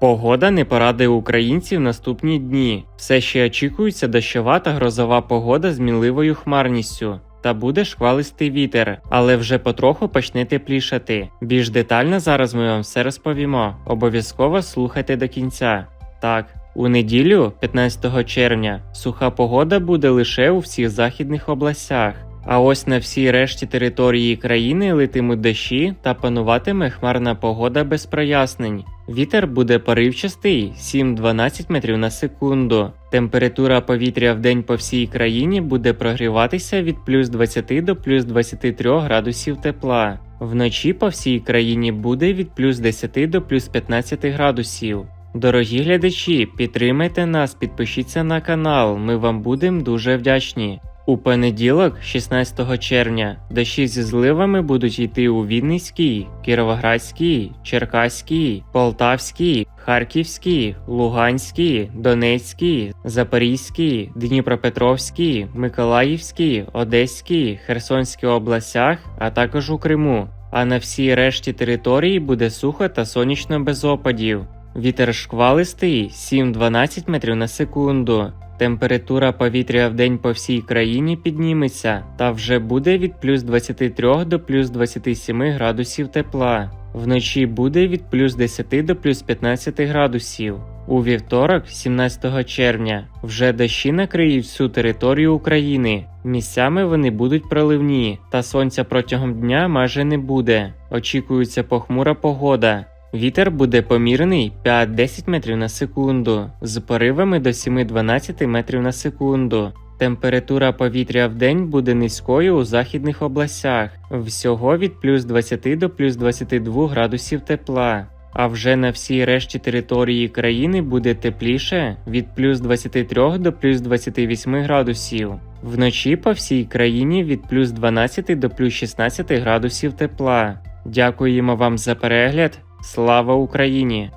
Погода не порадує українців наступні дні. Все ще очікується дощова та грозова погода з мінливою хмарністю. Та буде шквалистий вітер, але вже потроху почне теплішати. Більш детально зараз ми вам все розповімо. Обов'язково слухайте до кінця. Так, у неділю, 15 червня, суха погода буде лише у всіх західних областях. А ось на всій решті території країни летимуть дощі та пануватиме хмарна погода без прояснень. Вітер буде поривчастий 7-12 метрів на секунду. Температура повітря в день по всій країні буде прогріватися від плюс 20 до плюс 23 градусів тепла. Вночі по всій країні буде від плюс 10 до плюс 15 градусів. Дорогі глядачі, підтримайте нас, підпишіться на канал, ми вам будемо дуже вдячні. У понеділок, 16 червня, дощі зі зливами будуть йти у Вінницькій, Кіровоградській, Черкаській, Полтавській, Харківській, Луганській, Донецькій, Запорізькій, Дніпропетровській, Миколаївській, Одеській, Херсонській областях, а також у Криму. А на всій решті території буде сухо та сонячно без опадів. Вітер шквалистий 7-12 метрів на секунду. Температура повітря в день по всій країні підніметься та вже буде від плюс 23 до плюс 27 градусів тепла. Вночі буде від плюс 10 до плюс 15 градусів. У вівторок, 17 червня, вже дощі накриють всю територію України. Місцями вони будуть проливні, та сонця протягом дня майже не буде. Очікується похмура погода. Вітер буде помірний 5-10 метрів на секунду, з поривами до 7-12 метрів на секунду. Температура повітря в день буде низькою у західних областях, всього від плюс 20 до плюс 22 градусів тепла. А вже на всій решті території країни буде тепліше від плюс 23 до плюс 28 градусів. Вночі по всій країні від плюс 12 до плюс 16 градусів тепла. Дякуємо вам за перегляд. Слава Україні!